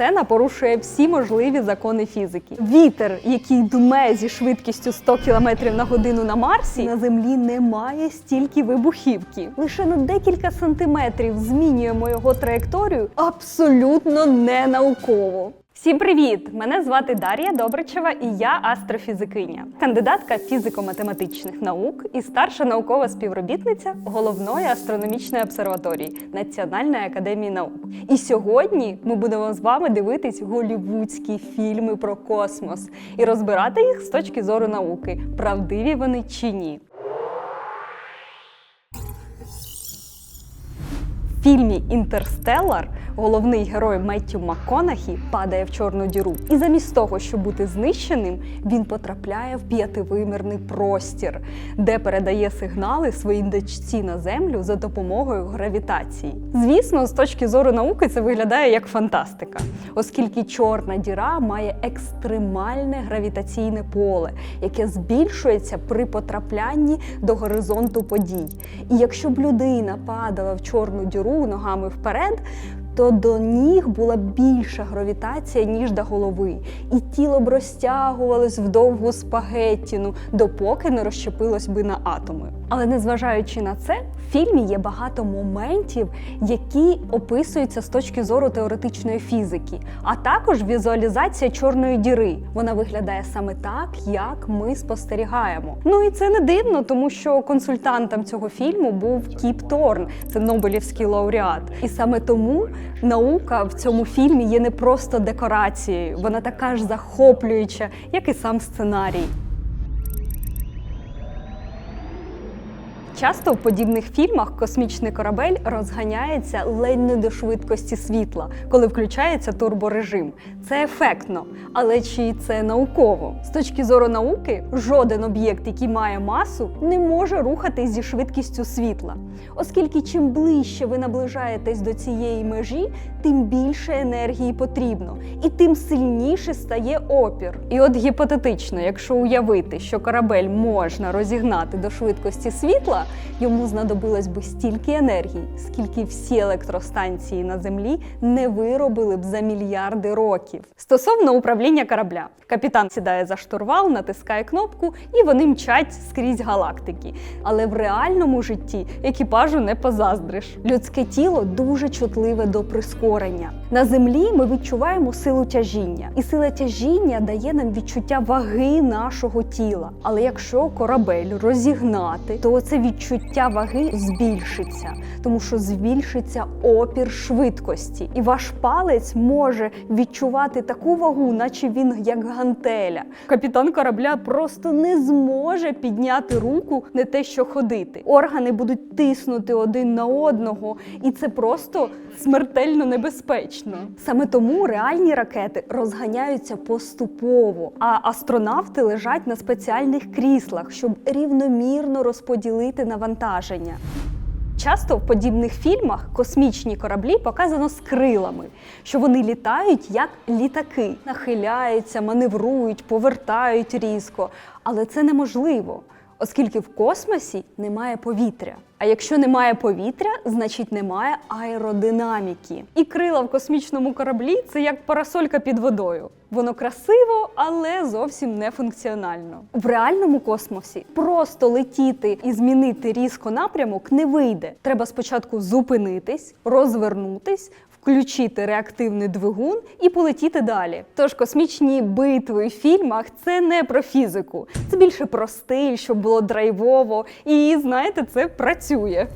сцена порушує всі можливі закони фізики. Вітер, який дме зі швидкістю 100 км на годину на Марсі, на землі немає стільки вибухівки. Лише на декілька сантиметрів змінюємо його траєкторію абсолютно не науково. Всім привіт! Мене звати Дар'я Добричева і я астрофізикиня, кандидатка фізико-математичних наук і старша наукова співробітниця головної астрономічної обсерваторії Національної академії наук. І сьогодні ми будемо з вами дивитись голівудські фільми про космос і розбирати їх з точки зору науки, правдиві вони чи ні. Фільмі Інтерстеллар головний герой Меттю МакКонахі падає в чорну діру. І замість того, щоб бути знищеним, він потрапляє в п'ятивимірний простір, де передає сигнали своїй дочці на землю за допомогою гравітації. Звісно, з точки зору науки це виглядає як фантастика, оскільки чорна діра має екстремальне гравітаційне поле, яке збільшується при потраплянні до горизонту подій. І якщо б людина падала в чорну діру ногами вперед, то до ніг була більша гравітація, ніж до голови, і тіло б розтягувалось в довгу спагеттіну, допоки не розщепилось би на атоми. Але незважаючи на це, в фільмі є багато моментів, які описуються з точки зору теоретичної фізики, а також візуалізація чорної діри. Вона виглядає саме так, як ми спостерігаємо. Ну і це не дивно, тому що консультантом цього фільму був Кіп Торн, це Нобелівський лауреат. І саме тому наука в цьому фільмі є не просто декорацією, вона така ж захоплююча, як і сам сценарій. Часто в подібних фільмах космічний корабель розганяється ледь не до швидкості світла, коли включається турборежим. Це ефектно, але чи це науково? З точки зору науки, жоден об'єкт, який має масу, не може рухатись зі швидкістю світла, оскільки чим ближче ви наближаєтесь до цієї межі, тим більше енергії потрібно, і тим сильніше стає опір. І от гіпотетично, якщо уявити, що корабель можна розігнати до швидкості світла, йому знадобилось би стільки енергії, скільки всі електростанції на землі не виробили б за мільярди років. Стосовно управління корабля, капітан сідає за штурвал, натискає кнопку, і вони мчать скрізь галактики. Але в реальному житті екіпажу не позаздриш. Людське тіло дуже чутливе до прискорення. На землі ми відчуваємо силу тяжіння, і сила тяжіння дає нам відчуття ваги нашого тіла. Але якщо корабель розігнати, то це відчуття ваги збільшиться, тому що збільшиться опір швидкості, і ваш палець може відчувати таку вагу, наче він як гантеля. Капітан корабля просто не зможе підняти руку, не те, що ходити. Органи будуть тиснути один на одного, і це просто смертельно небезпечно. Саме тому реальні ракети розганяються поступово, а астронавти лежать на спеціальних кріслах, щоб рівномірно розподілити навантаження. Часто в подібних фільмах космічні кораблі показано з крилами, що вони літають як літаки, нахиляються, маневрують, повертають різко. Але це неможливо, оскільки в космосі немає повітря. А якщо немає повітря, значить немає аеродинаміки. І крила в космічному кораблі це як парасолька під водою. Воно красиво, але зовсім не функціонально. В реальному космосі просто летіти і змінити різко напрямок не вийде. Треба спочатку зупинитись, розвернутись, включити реактивний двигун і полетіти далі. Тож космічні битви в фільмах це не про фізику, це більше про стиль, щоб було драйвово. І знаєте, це працює.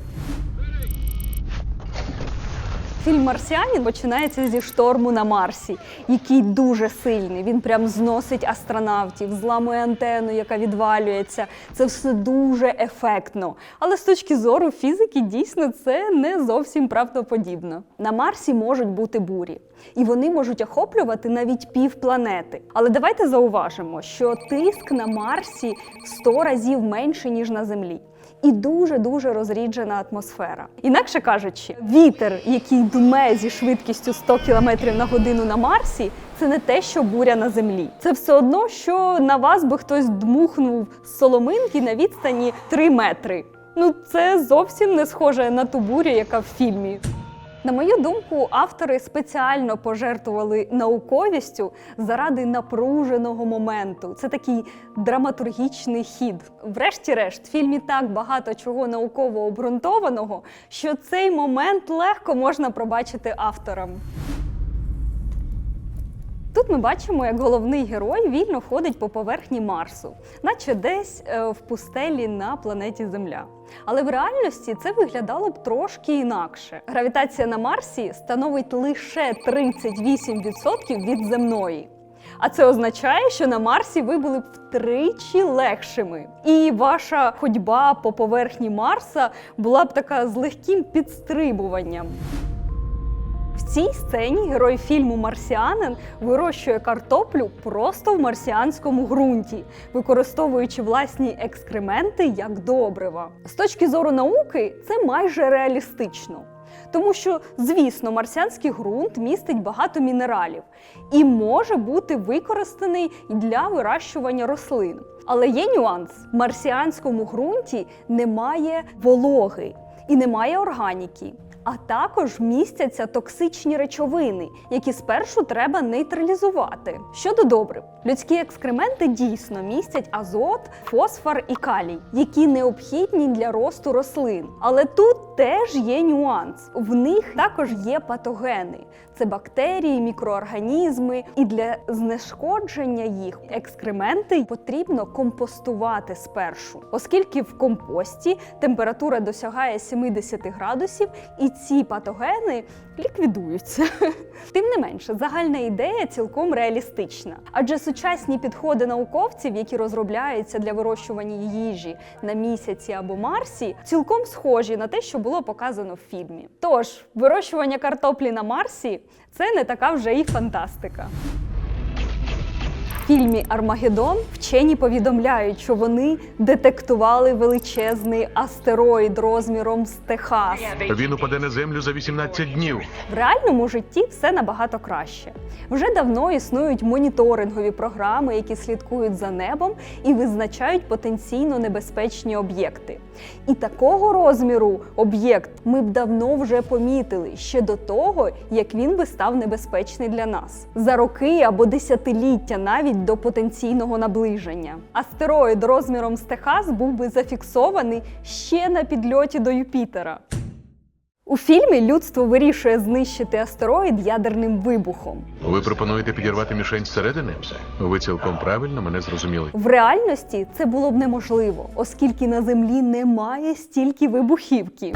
Фільм Марсіанін починається зі шторму на Марсі, який дуже сильний. Він прям зносить астронавтів, зламує антенну, яка відвалюється. Це все дуже ефектно. Але з точки зору фізики, дійсно, це не зовсім правдоподібно. На Марсі можуть бути бурі, і вони можуть охоплювати навіть пів планети. Але давайте зауважимо, що тиск на Марсі в 100 разів менший, ніж на Землі і дуже-дуже розріджена атмосфера. Інакше кажучи, вітер, який думе зі швидкістю 100 км на годину на Марсі, це не те, що буря на землі. Це все одно, що на вас би хтось дмухнув з соломинки на відстані 3 метри. Ну, це зовсім не схоже на ту бурю, яка в фільмі. На мою думку, автори спеціально пожертвували науковістю заради напруженого моменту. Це такий драматургічний хід. Врешті-решт, в фільмі так багато чого науково обґрунтованого, що цей момент легко можна пробачити авторам. Тут ми бачимо, як головний герой вільно ходить по поверхні Марсу, наче десь е, в пустелі на планеті Земля. Але в реальності це виглядало б трошки інакше. Гравітація на Марсі становить лише 38% від земної. А це означає, що на Марсі ви були б втричі легшими. І ваша ходьба по поверхні Марса була б така з легким підстрибуванням. Цій сцені герой фільму Марсіанин вирощує картоплю просто в марсіанському ґрунті, використовуючи власні екскременти як добрива. З точки зору науки, це майже реалістично. Тому що, звісно, марсіанський ґрунт містить багато мінералів і може бути використаний для вирощування рослин. Але є нюанс: в марсіанському ґрунті немає вологи і немає органіки. А також містяться токсичні речовини, які спершу треба нейтралізувати. Щодо добрив, людські екскременти дійсно містять азот, фосфор і калій, які необхідні для росту рослин. Але тут теж є нюанс. В них також є патогени: це бактерії, мікроорганізми, і для знешкодження їх екскременти потрібно компостувати спершу, оскільки в компості температура досягає 70 градусів і ці патогени ліквідуються. Тим не менше, загальна ідея цілком реалістична, адже сучасні підходи науковців, які розробляються для вирощування їжі на місяці або Марсі, цілком схожі на те, що було показано в фільмі. Тож, вирощування картоплі на Марсі це не така вже і фантастика. В фільмі Армагеддон вчені повідомляють, що вони детектували величезний астероїд розміром з Техас. Він упаде на землю за 18 днів. В реальному житті все набагато краще. Вже давно існують моніторингові програми, які слідкують за небом і визначають потенційно небезпечні об'єкти. І такого розміру об'єкт ми б давно вже помітили ще до того, як він би став небезпечний для нас за роки або десятиліття навіть до потенційного наближення. Астероїд розміром з Техас був би зафіксований ще на підльоті до Юпітера. У фільмі людство вирішує знищити астероїд ядерним вибухом. Ви пропонуєте підірвати мішень зсередини? Ви цілком правильно мене зрозуміли. В реальності це було б неможливо, оскільки на землі немає стільки вибухівки.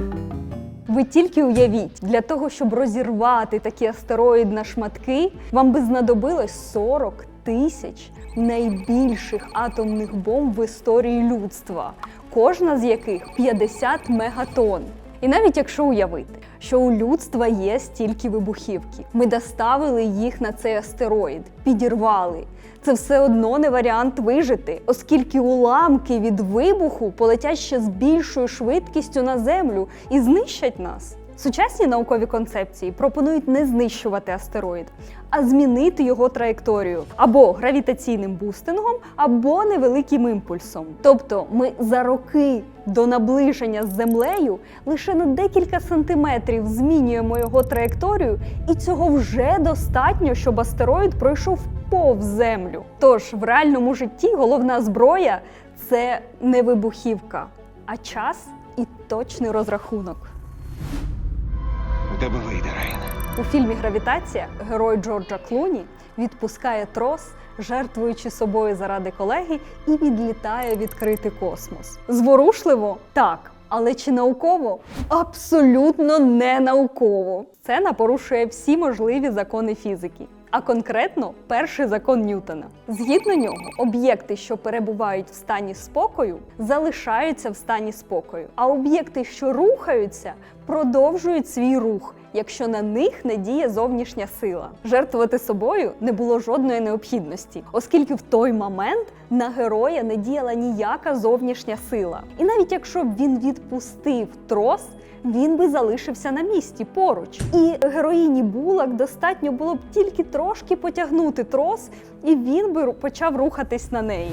Ви тільки уявіть, для того, щоб розірвати такий астероїд на шматки, вам би знадобилось 40 тисяч найбільших атомних бомб в історії людства, кожна з яких 50 мегатонн. І навіть якщо уявити, що у людства є стільки вибухівки, ми доставили їх на цей астероїд, підірвали. Це все одно не варіант вижити, оскільки уламки від вибуху полетять ще з більшою швидкістю на землю і знищать нас. Сучасні наукові концепції пропонують не знищувати астероїд, а змінити його траєкторію або гравітаційним бустингом, або невеликим імпульсом. Тобто ми за роки до наближення з землею лише на декілька сантиметрів змінюємо його траєкторію, і цього вже достатньо, щоб астероїд пройшов повз землю. Тож в реальному житті головна зброя це не вибухівка, а час і точний розрахунок. Тебе вийде, Рейн. У фільмі Гравітація герой Джорджа Клуні відпускає трос, жертвуючи собою заради колеги, і відлітає відкрити космос. Зворушливо так. Але чи науково? Абсолютно не науково. Сцена порушує всі можливі закони фізики. А конкретно перший закон Ньютона. Згідно нього, об'єкти, що перебувають в стані спокою, залишаються в стані спокою, а об'єкти, що рухаються, продовжують свій рух, якщо на них не діє зовнішня сила. Жертвувати собою не було жодної необхідності, оскільки в той момент на героя не діяла ніяка зовнішня сила. І навіть якщо б він відпустив трос, він би залишився на місці поруч. І героїні булак достатньо було б тільки трошки потягнути трос, і він би почав рухатись на неї.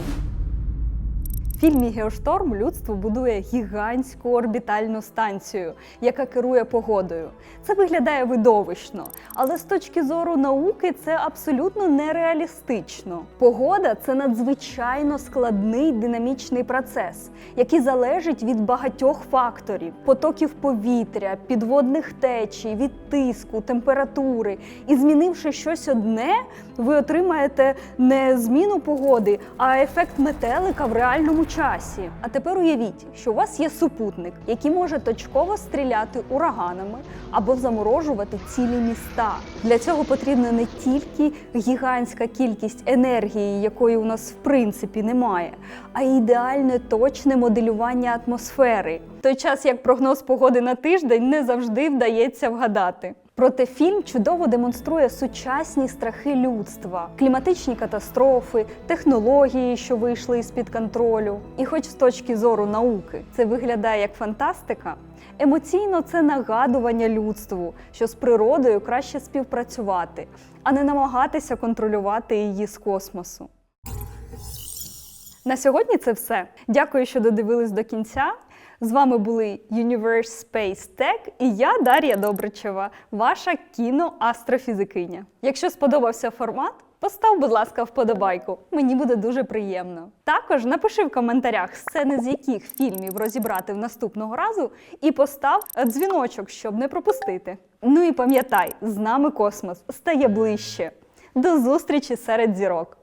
В фільмі Геошторм людство будує гігантську орбітальну станцію, яка керує погодою. Це виглядає видовищно, але з точки зору науки це абсолютно нереалістично. Погода це надзвичайно складний динамічний процес, який залежить від багатьох факторів: потоків повітря, підводних течій, від тиску, температури. І змінивши щось одне, ви отримаєте не зміну погоди, а ефект метелика в реальному часі. А тепер уявіть, що у вас є супутник, який може точково стріляти ураганами або заморожувати цілі міста. Для цього потрібна не тільки гігантська кількість енергії, якої у нас в принципі немає, а й ідеальне точне моделювання атмосфери. В той час як прогноз погоди на тиждень не завжди вдається вгадати. Проте фільм чудово демонструє сучасні страхи людства, кліматичні катастрофи, технології, що вийшли із-під контролю. І хоч з точки зору науки це виглядає як фантастика, емоційно це нагадування людству, що з природою краще співпрацювати, а не намагатися контролювати її з космосу. На сьогодні це все. Дякую, що додивились до кінця. З вами були Universe Space Tech і я, Дар'я Добричева, ваша кіноастрофізикиня. Якщо сподобався формат, постав, будь ласка, вподобайку. Мені буде дуже приємно. Також напиши в коментарях сцени, з яких фільмів розібрати в наступного разу, і постав дзвіночок, щоб не пропустити. Ну і пам'ятай, з нами космос стає ближче. До зустрічі серед зірок.